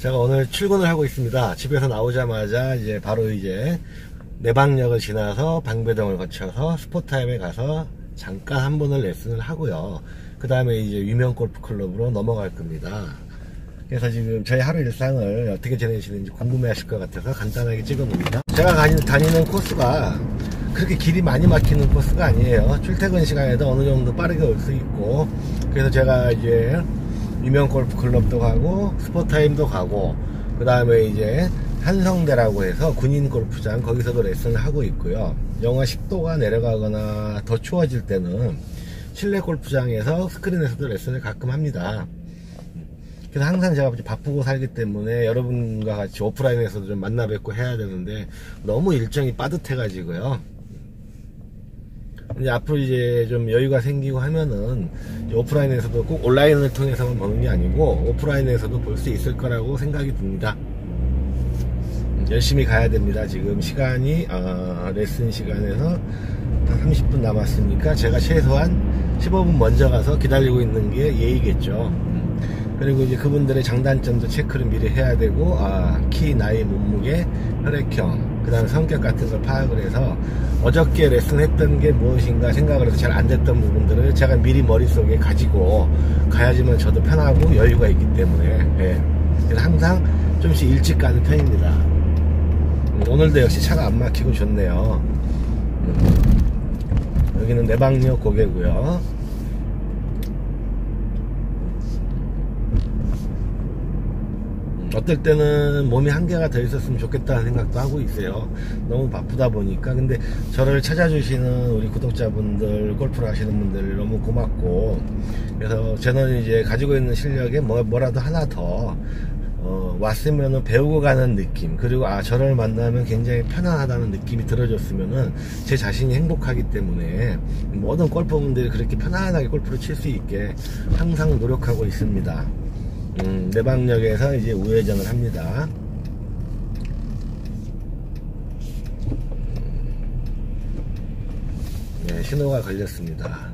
제가 오늘 출근을 하고 있습니다. 집에서 나오자마자 이제 바로 이제 내방역을 지나서 방배동을 거쳐서 스포타임에 가서 잠깐 한 번을 레슨을 하고요. 그 다음에 이제 유명 골프 클럽으로 넘어갈 겁니다. 그래서 지금 저희 하루 일상을 어떻게 지내시는지 궁금해 하실 것 같아서 간단하게 찍어 봅니다. 제가 다니는 코스가 그렇게 길이 많이 막히는 코스가 아니에요. 출퇴근 시간에도 어느 정도 빠르게 올 수 있고 그래서 제가 이제 유명 골프 클럽도 가고 스포타임도 가고 그 다음에 이제 한성대라고 해서 군인 골프장 거기서도 레슨을 하고 있고요 영하 10도가 내려가거나 더 추워질 때는 실내 골프장에서 스크린에서도 레슨을 가끔 합니다 그래서 항상 제가 바쁘고 살기 때문에 여러분과 같이 오프라인에서도 좀 만나 뵙고 해야 되는데 너무 일정이 빠듯해 가지고요 이제 앞으로 이제 좀 여유가 생기고 하면은 오프라인에서도 꼭 온라인을 통해서만 보는 게 아니고 오프라인에서도 볼 수 있을 거라고 생각이 듭니다. 열심히 가야 됩니다. 지금 시간이 어, 레슨 시간에서 30분 남았으니까 제가 최소한 15분 먼저 가서 기다리고 있는 게 예의겠죠. 그리고 이제 그분들의 장단점도 체크를 미리 해야 되고 아, 키, 나이, 몸무게, 혈액형, 그 다음에 성격 같은 걸 파악을 해서 어저께 레슨했던 게 무엇인가 생각을 해서 잘 안 됐던 부분들을 제가 미리 머릿속에 가지고 가야지만 저도 편하고 여유가 있기 때문에 예. 그래서 항상 좀씩 일찍 가는 편입니다. 오늘도 역시 차가 안 막히고 좋네요. 음. 여기는 내방역 고개고요. 어떨 때는 몸이 한개가 더 있었으면 좋겠다는 생각도 하고 있어요. 너무 바쁘다 보니까. 근데 저를 찾아주시는 우리 구독자분들, 골프를 하시는 분들 너무 고맙고, 그래서 저는 이제 가지고 있는 실력에 뭐, 뭐라도 하나 더, 어, 왔으면은 배우고 가는 느낌, 그리고 아, 저를 만나면 굉장히 편안하다는 느낌이 들어줬으면은 제 자신이 행복하기 때문에 모든 골퍼분들이 그렇게 편안하게 골프를 칠 수 있게 항상 노력하고 있습니다. 음, 내방역에서 이제 우회전을 합니다. 네, 신호가 걸렸습니다.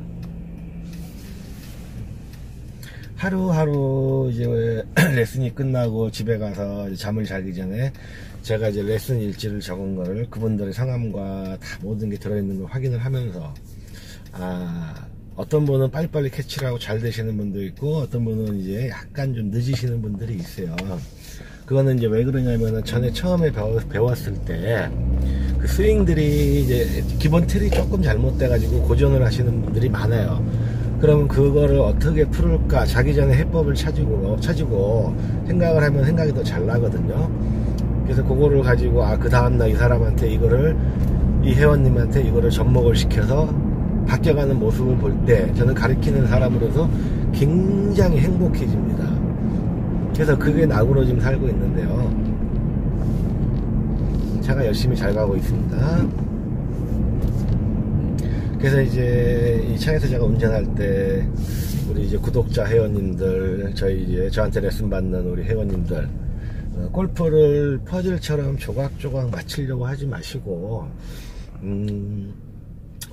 하루하루 이제 레슨이 끝나고 집에 가서 잠을 자기 전에 제가 이제 레슨 일지를 적은 거를 그분들의 성함과 다 모든 게 들어있는 걸 확인을 하면서 아 어떤 분은 빨리빨리 캐치를 하고 잘 되시는 분도 있고 어떤 분은 이제 약간 좀 늦으시는 분들이 있어요. 그거는 이제 왜 그러냐면은 전에 처음에 배웠, 을 때 그 스윙들이 이제 기본 틀이 조금 잘못돼 가지고 고전을 하시는 분들이 많아요. 그러면 그거를 어떻게 풀을까 자기 전에 해법을 찾고 찾고 생각을 하면 생각이 더 잘 나거든요. 그래서 그거를 가지고 아 그 다음날 이 사람한테 이거를 이 회원님한테 이거를 접목을 시켜서 바뀌어가는 모습을 볼 때 저는 가르치는 사람으로서 굉장히 행복해집니다. 그래서 그게 낙으로 지금 살고 있는데요. 차가 열심히 잘 가고 있습니다. 그래서 이제 이 차에서 제가 운전할 때 우리 이제 구독자 회원님들 저희 이제 저한테 레슨 받는 우리 회원님들 어, 골프를 퍼즐처럼 조각조각 맞추려고 하지 마시고 음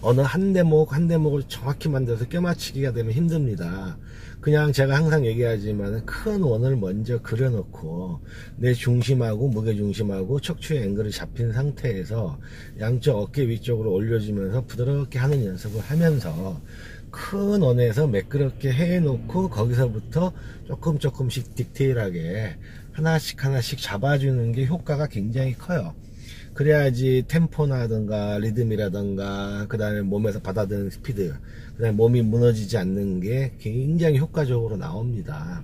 어느 한 대목 한 대목을 정확히 만들어서 껴맞추기가 되면 힘듭니다. 그냥 제가 항상 얘기하지만 큰 원을 먼저 그려놓고 내 중심하고 무게 중심하고 척추의 앵글이 잡힌 상태에서 양쪽 어깨 위쪽으로 올려주면서 부드럽게 하는 연습을 하면서 큰 원에서 매끄럽게 해놓고 거기서부터 조금 조금씩 디테일하게 하나씩 하나씩 잡아주는 게 효과가 굉장히 커요. 그래야지 템포나든가 리듬이라든가 그 다음에 몸에서 받아들이는 스피드 그 다음에 몸이 무너지지 않는 게 굉장히 효과적으로 나옵니다.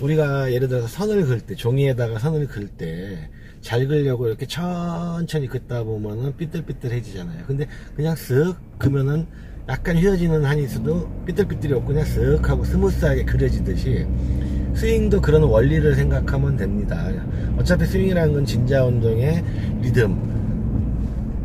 우리가 예를 들어서 선을 그을 때 종이에다가 선을 그을 때 잘 그려고 이렇게 천천히 긋다 보면은 삐뚤삐뚤해지잖아요. 근데 그냥 쓱 그면은 약간 휘어지는 한이 있어도 삐뚤삐뚤이 없고 그냥 쓱 하고 스무스하게 그려지듯이 스윙도 그런 원리를 생각하면 됩니다. 어차피 스윙이라는 건 진자 운동의 리듬,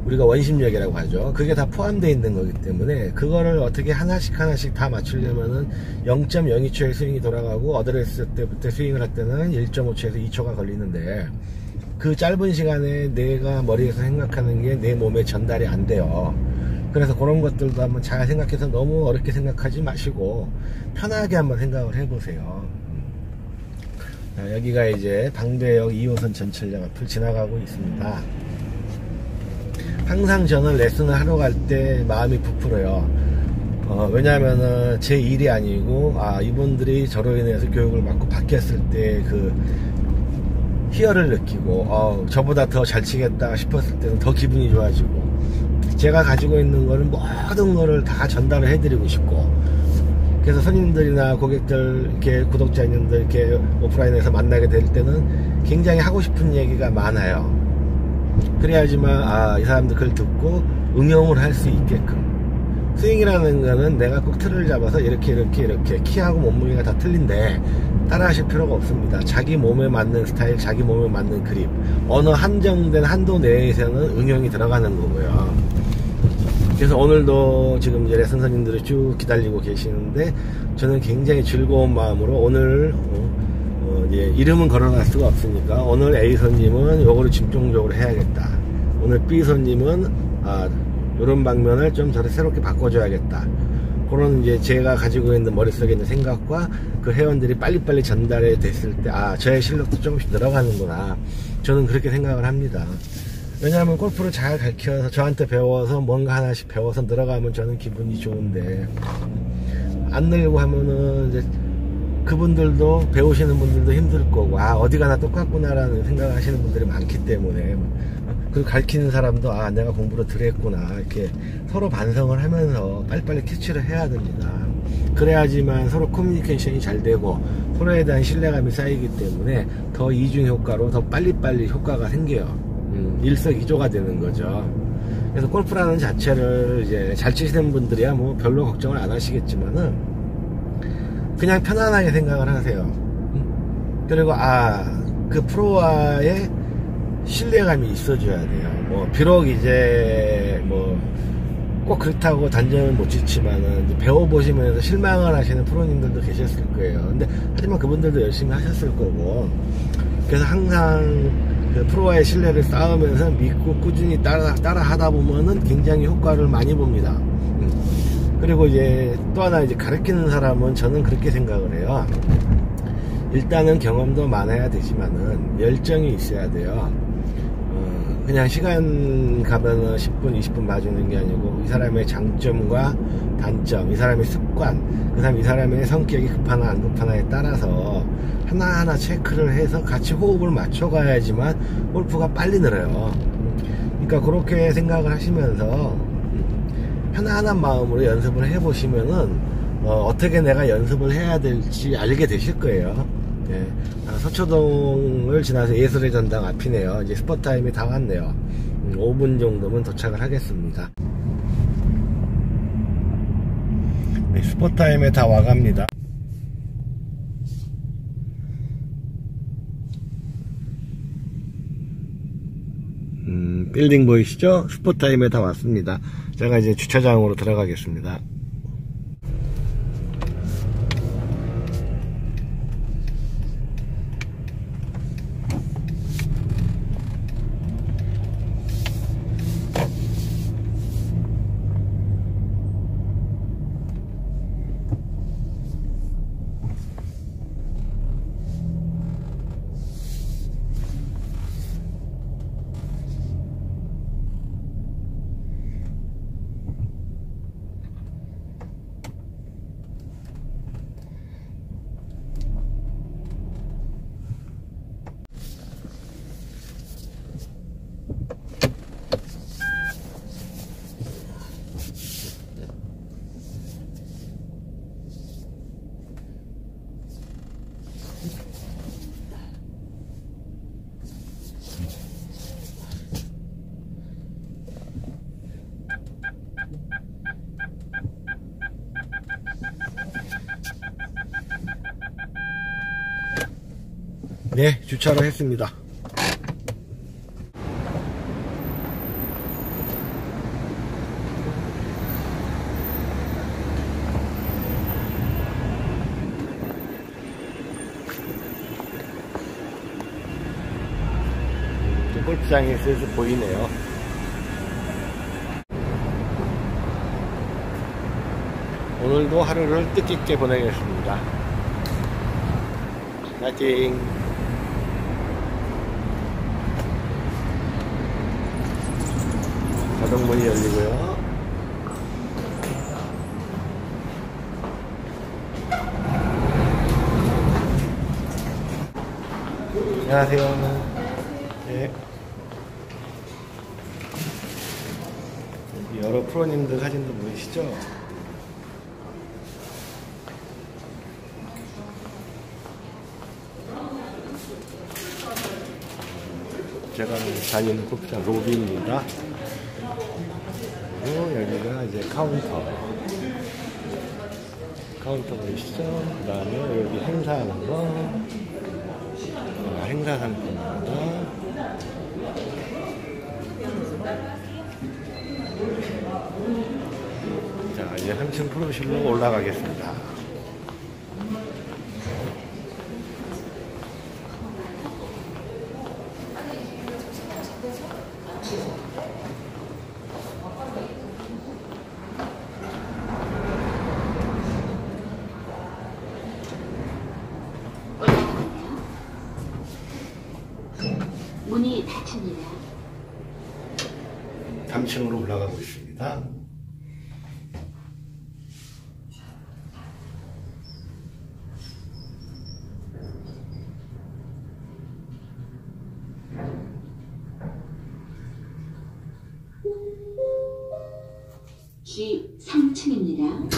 우리가 원심력이라고 하죠. 그게 다 포함되어 있는 거기 때문에 그거를 어떻게 하나씩 하나씩 다 맞추려면은 0.02초에 스윙이 돌아가고 어드레스 때부터 스윙을 할 때는 1.5초에서 2초가 걸리는데 그 짧은 시간에 내가 머리에서 생각하는 게 내 몸에 전달이 안 돼요. 그래서 그런 것들도 한번 잘 생각해서 너무 어렵게 생각하지 마시고 편하게 한번 생각을 해보세요. 자, 여기가 이제 방배역 2호선 전철역 앞을 지나가고 있습니다. 항상 저는 레슨을 하러 갈 때 마음이 부풀어요. 어, 왜냐하면은 제 일이 아니고 아 이분들이 저로 인해서 교육을 받고 바뀌었을 때 그 희열을 느끼고 어, 저보다 더 잘 치겠다 싶었을 때는 더 기분이 좋아지고 제가 가지고 있는 거는 모든 거를 다 전달을 해드리고 싶고 그래서 손님들이나 고객들 이렇게 구독자님들 이렇게 오프라인에서 만나게 될 때는 굉장히 하고 싶은 얘기가 많아요. 그래야지만 아 이 사람들 글 듣고 응용을 할 수 있게끔. 스윙이라는 거는 내가 꼭 틀을 잡아서 이렇게 이렇게 이렇게 키하고 몸무게가 다 틀린데 따라 하실 필요가 없습니다. 자기 몸에 맞는 스타일 자기 몸에 맞는 그립. 어느 한정된 한도 내에서는 응용이 들어가는 거고요 그래서 오늘도 지금 이제 레슨선님들을 쭉 기다리고 계시는데 저는 굉장히 즐거운 마음으로 오늘 어, 어, 이제 이름은 걸어놨 수가 없으니까 오늘 A 손님은 요거를 집중적으로 해야겠다 오늘 B 손님은 아 이런 방면을 좀 저를 새롭게 바꿔줘야겠다. 그런 이제 제가 가지고 있는 머릿속에 있는 생각과 그 회원들이 빨리빨리 전달이 됐을 때, 아, 저의 실력도 조금씩 늘어가는구나. 저는 그렇게 생각을 합니다. 왜냐하면 골프를 잘 가르쳐서 저한테 배워서 뭔가 하나씩 배워서 늘어가면 저는 기분이 좋은데, 안 늘고 하면은 이제 그분들도 배우시는 분들도 힘들 거고, 아, 어디 가나 똑같구나라는 생각을 하시는 분들이 많기 때문에, 그 가르치는 사람도 아 내가 공부를 덜 했구나. 이렇게 서로 반성을 하면서 빨리빨리 캐치를 해야 됩니다. 그래야지만 서로 커뮤니케이션이 잘 되고 서로에 대한 신뢰감이 쌓이기 때문에 더 이중 효과로 더 빨리빨리 효과가 생겨요 음, 일석이조가 되는 거죠 그래서 골프라는 자체를 이제 잘 치시는 분들이야 뭐 별로 걱정을 안 하시겠지만은 그냥 편안하게 생각을 하세요 음? 그리고 아 그 프로와의 신뢰감이 있어줘야 돼요. 뭐 비록 이제 뭐 꼭 그렇다고 단점을 못 짓지만은 배워보시면서 실망을 하시는 프로님들도 계셨을 거예요. 근데 하지만 그분들도 열심히 하셨을 거고 그래서 항상 그 프로와의 신뢰를 쌓으면서 믿고 꾸준히 따라 따라 하다 보면은 굉장히 효과를 많이 봅니다. 음. 그리고 이제 또 하나 이제 가르치는 사람은 저는 그렇게 생각을 해요. 일단은 경험도 많아야 되지만은 열정이 있어야 돼요. 그냥 시간 가면은 10분, 20분 봐주는 게 아니고 이 사람의 장점과 단점, 이 사람의 습관, 그 다음 이 사람의 성격이 급하나 안 급하나에 따라서 하나하나 체크를 해서 같이 호흡을 맞춰가야지만 골프가 빨리 늘어요. 그러니까 그렇게 생각을 하시면서 편안한 마음으로 연습을 해보시면은 어, 떻게 내가 연습을 해야 될지 알게 되실 거예요. 네. 아, 서초동을 지나서 예술의 전당 앞이네요. 이제 스포타임이 다 왔네요. 음, 5분 정도면 도착을 하겠습니다. 네, 스포타임에 다 와갑니다. 음, 빌딩 보이시죠? 스포타임에 다 왔습니다. 제가 이제 주차장으로 들어가겠습니다. 네 주차를 했습니다. 골프장이 슬슬 보이네요. 오늘도 하루를 뜻깊게 보내겠습니다. 화이팅! 자동문이 열리고요. 안녕하세요. 네. 여기 여러 프로님들 사진도 보이시죠? 제가 다니는 골프장 로비입니다. 그리고 여기가 이제 카운터. 카운터 보이시죠? 그 다음에 여기 행사하는 거. 아, 행사 상품입니다. 자, 이제 3층 프로실로 올라가겠습니다. 문이 닫힙니다. 3층으로 올라가고 있습니다. G 3층입니다.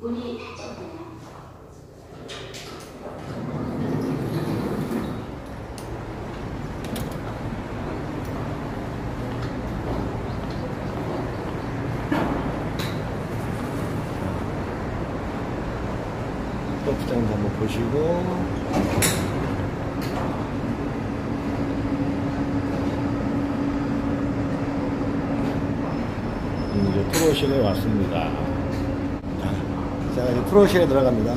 문이 닫힙니다. 골프장도 한번 보시고 음, 이제 프로실에 왔습니다. 자, 자 이제 프로실에 들어갑니다.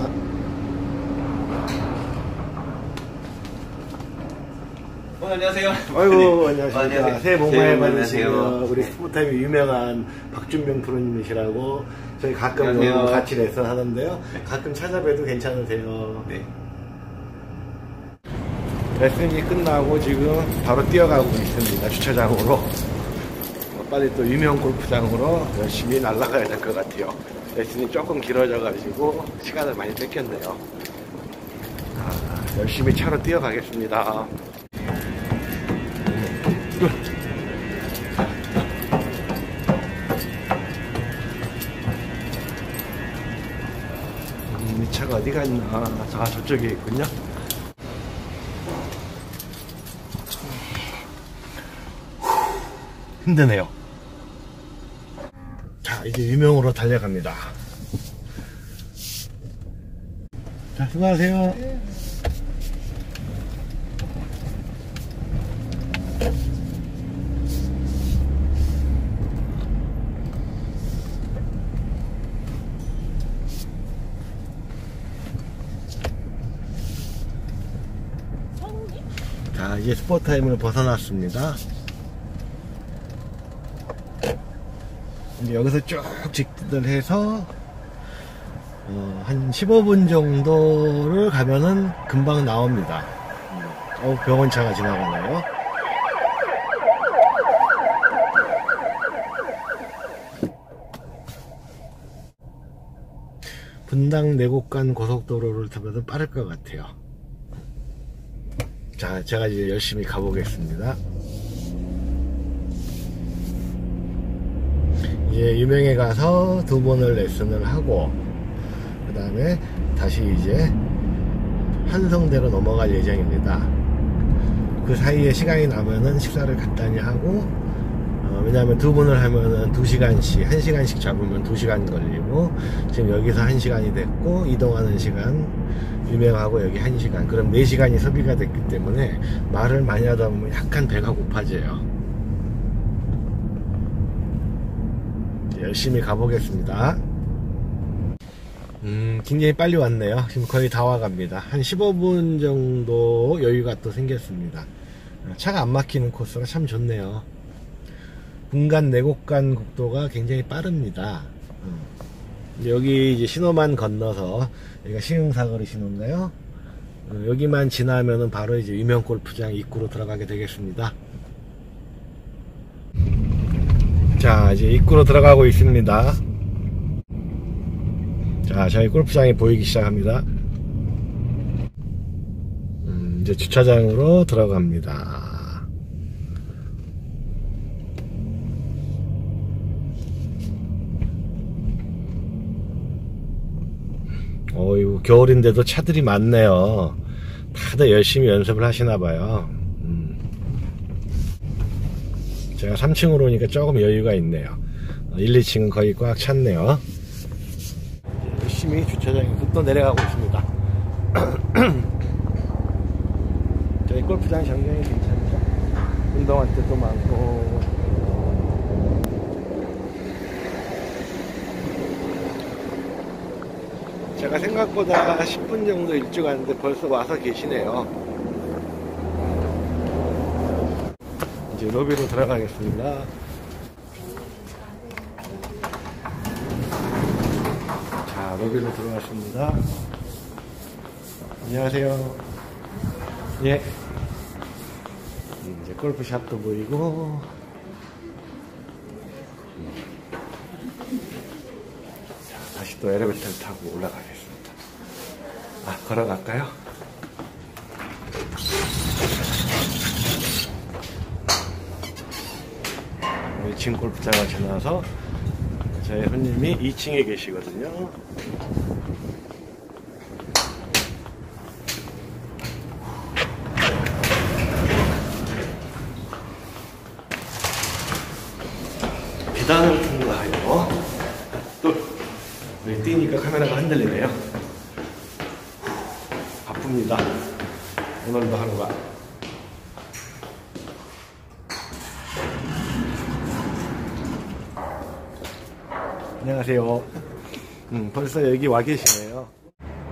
어, 안녕하세요. 아이고 네. 안녕하십니까. 안녕하세요. 새해 복 많이. 받으세요. 우리 스포타임의 유명한 박준명 프로님이시라고 저희 가끔 안녕하세요. 같이 레슨 하는데요. 가끔 찾아뵈도 괜찮으세요. 네. 레슨이 끝나고 지금 바로 뛰어가고 있습니다. 주차장으로. 어, 빨리 또 유명 골프장으로 열심히 날아가야 될 것 같아요. 레슨이 조금 길어져가지고 시간을 많이 뺏겼네요. 아, 열심히 차로 뛰어가겠습니다. 음, 이 차가 어디 갔나? 아, 저쪽에 있군요. 힘드네요. 자, 이제 유명으로 달려갑니다. 자, 수고하세요. 자, 이제 스포타임을 벗어났습니다. 이제 여기서 쭉 직진해서 어, 한 15분 정도를 가면은 금방 나옵니다. 어, 병원차가 지나가네요. 분당 내곡간 고속도로를 타면 빠를 것 같아요. 자, 제가 이제 열심히 가보겠습니다. 이제 유명에 가서 두 번을 레슨을 하고 그 다음에 다시 이제 한성대로 넘어갈 예정입니다. 그 사이에 시간이 나면은 식사를 간단히 하고 어, 왜냐하면 두 번을 하면은 두 시간씩 한 시간씩 잡으면 두 시간 걸리고 지금 여기서 한 시간이 됐고 이동하는 시간 유명하고 여기 한 시간 그럼 네 시간이 소비가 됐기 때문에 말을 많이 하다 보면 약간 배가 고파져요. 열심히 가보겠습니다. 음, 굉장히 빨리 왔네요. 지금 거의 다 와갑니다. 한 15분 정도 여유가 또 생겼습니다. 차가 안 막히는 코스가 참 좋네요. 분간 내곡간 국도가 굉장히 빠릅니다. 음. 여기 이제 신호만 건너서 여기가 시흥사거리 신호인가요? 어, 여기만 지나면은 바로 이제 유명 골프장 입구로 들어가게 되겠습니다. 자, 이제 입구로 들어가고 있습니다. 자, 저희 골프장이 보이기 시작합니다. 음, 이제 주차장으로 들어갑니다. 어이구, 겨울인데도 차들이 많네요. 다들 열심히 연습을 하시나 봐요. 음. 제가 3층으로 오니까 조금 여유가 있네요. 1, 2층은 거의 꽉 찼네요. 열심히 주차장에서 또 내려가고 있습니다. 저희 골프장 전경이 괜찮죠? 운동할 때도 많고 제가 생각보다 10분 정도 일찍 왔는데 벌써 와서 계시네요. 이제 로비로 들어가겠습니다. 자, 로비로 들어왔습니다. 안녕하세요. 예. 이제 골프샵도 보이고. 자, 다시 또 엘리베이터를 타고 올라가겠습니다. 아, 걸어갈까요? 진 골프장을 지나서 저희 손님이 2층에 계시거든요. 계단을 통과하여 또 뛰니까 카메라가 흔들리네요. 바쁩니다. 오늘도 하루가. 안녕하세요. 음, 벌써 여기 와 계시네요.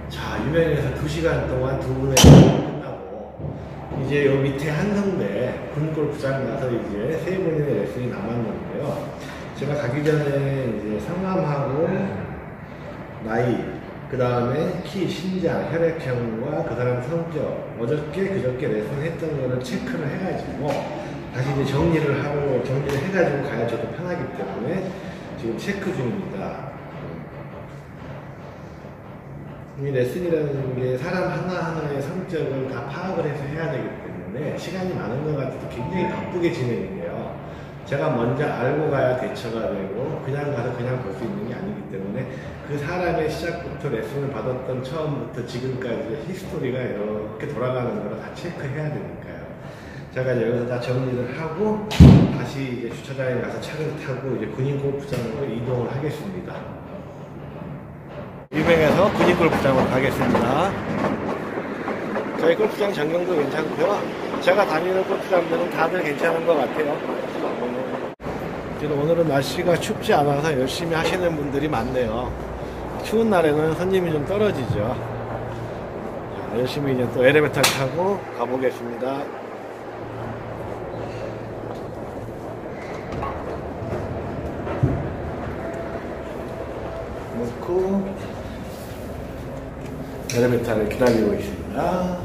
자, 유명에서 2시간 동안 두 분의 끝나고, 이제 요 밑에 한성대 군골프장 가서 이제 세 분의 레슨이 남았는데요. 제가 가기 전에 이제 성함하고 나이, 그 다음에 키, 신장, 혈액형과 그 사람 성격, 어저께, 그저께 레슨 했던 거를 체크를 해가지고, 다시 이제 정리를 하고, 정리를 해가지고 가야 저도 편하기 때문에 지금 체크 중입니다. 이 레슨이라는 게 사람 하나하나의 성격을 다 파악을 해서 해야 되기 때문에 시간이 많은 것 같아도 굉장히 바쁘게 진행이. 제가 먼저 알고 가야 대처가 되고 그냥 가서 그냥 볼 수 있는 게 아니기 때문에 그 사람의 시작부터 레슨을 받았던 처음부터 지금까지 히스토리가 이렇게 돌아가는 걸다 체크해야 되니까요. 제가 여기서 다 정리를 하고 다시 이제 주차장에 가서 차를 타고 이제 군인 골프장으로 이동을 하겠습니다. 유명해서 군인 골프장으로 가겠습니다. 저희 골프장 전경도 괜찮고요. 제가 다니는 골프장들은 다들 괜찮은 것 같아요. 오늘은 날씨가 춥지 않아서 열심히 하시는 분들이 많네요. 추운 날에는 손님이 좀 떨어지죠. 자, 열심히 이제 또 엘리베이터 타고 가보겠습니다. 놓고 엘리베이터를 기다리고 있습니다.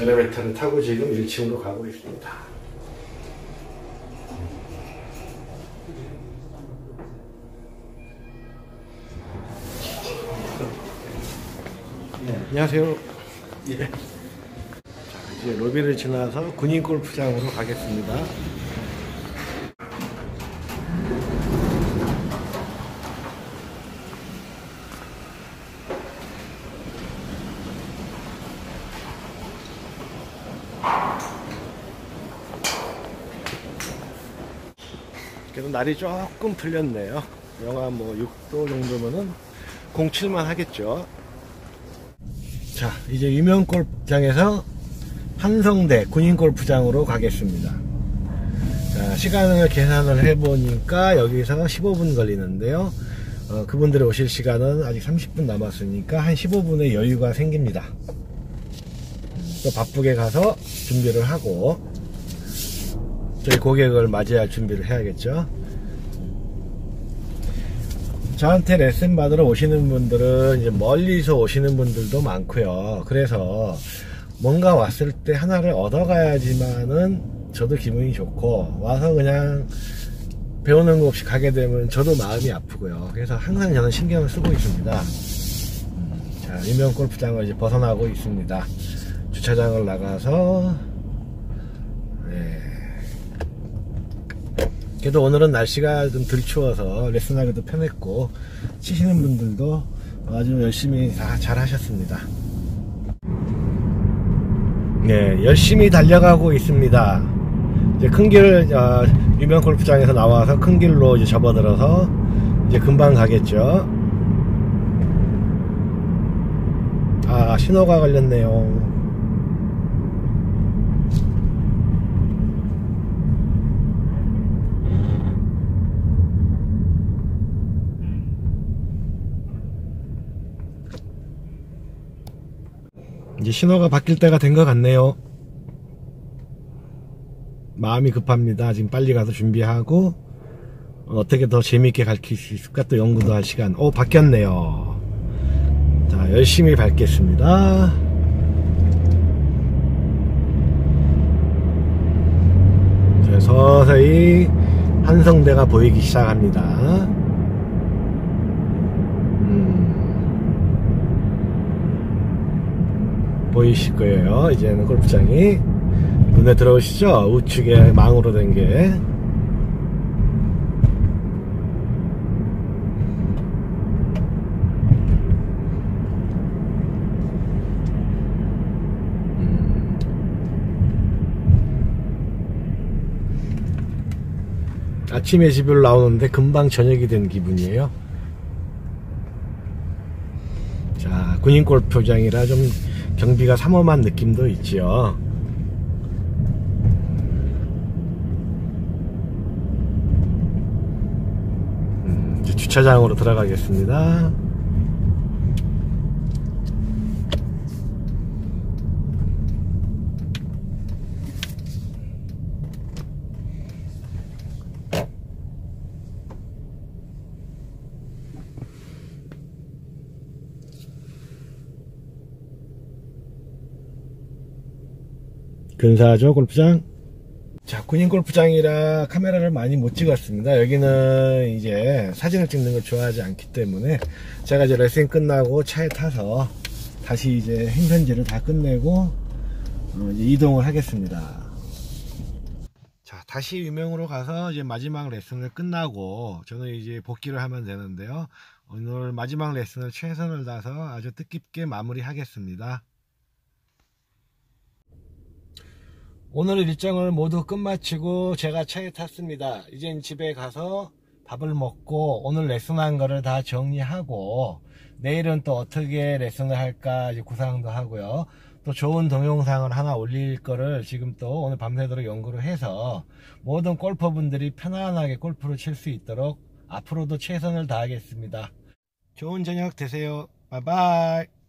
엘리베이터를 타고 지금 1층으로 가고 있습니다. 네, 안녕하세요. 예. 자, 이제 로비를 지나서 군인 골프장으로 가겠습니다. 날이 조금 풀렸네요. 영하 뭐 6도 정도면은 07만 하겠죠. 자, 이제 유명 골프장에서 한성대 군인 골프장으로 가겠습니다. 자, 자, 시간을 계산을 해보니까 여기서 15분 걸리는데요. 어, 그분들이 오실 시간은 아직 30분 남았으니까 한 15분의 여유가 생깁니다. 또 바쁘게 가서 준비를 하고 저희 고객을 맞이할 준비를 해야겠죠. 저한테 레슨 받으러 오시는 분들은 이제 멀리서 오시는 분들도 많고요. 그래서 뭔가 왔을 때 하나를 얻어가야지만은 저도 기분이 좋고 와서 그냥 배우는 거 없이 가게 되면 저도 마음이 아프고요. 그래서 항상 저는 신경을 쓰고 있습니다. 음, 자, 유명 골프장을 이제 벗어나고 있습니다. 주차장을 나가서 그래도 오늘은 날씨가 좀 덜 추워서 레슨하기도 편했고 치시는 분들도 아주 열심히 다 잘 하셨습니다. 네, 열심히 달려가고 있습니다. 이제 큰 길, 어, 유명 골프장에서 나와서 큰 길로 이제 접어들어서 이제 금방 가겠죠. 아, 신호가 걸렸네요. 이제 신호가 바뀔 때가 된 것 같네요. 마음이 급합니다. 지금 빨리 가서 준비하고 어떻게 더 재미있게 가르칠 수 있을까 또 연구도 할 시간. 오 바뀌었네요. 자 열심히 밟겠습니다. 이제 서서히 한성대가 보이기 시작합니다. 음, 보이실 거예요. 이제는 골프장이 눈에 들어오시죠? 우측에 망으로 된 게. 아침에 집을 나오는데 금방 저녁이 된 기분이에요. 자, 군인 골프장이라 좀 경비가 삼엄한 느낌도 있지요. 음, 주차장으로 들어가겠습니다. 근사하죠 골프장? 자 군인 골프장이라 카메라를 많이 못 찍었습니다. 여기는 이제 사진을 찍는 걸 좋아하지 않기 때문에 제가 이제 레슨 끝나고 차에 타서 다시 이제 행선지를 다 끝내고 어, 이동을 하겠습니다. 자 다시 유명으로 가서 이제 마지막 레슨을 끝나고 저는 이제 복귀를 하면 되는데요. 오늘 마지막 레슨을 최선을 다해서 아주 뜻깊게 마무리 하겠습니다 오늘 일정을 모두 끝마치고 제가 차에 탔습니다. 이젠 집에 가서 밥을 먹고 오늘 레슨한 거를 다 정리하고 내일은 또 어떻게 레슨을 할까 구상도 하고요. 또 좋은 동영상을 하나 올릴 거를 지금 또 오늘 밤새도록 연구를 해서 모든 골퍼분들이 편안하게 골프를 칠 수 있도록 앞으로도 최선을 다하겠습니다. 좋은 저녁 되세요. 바이바이.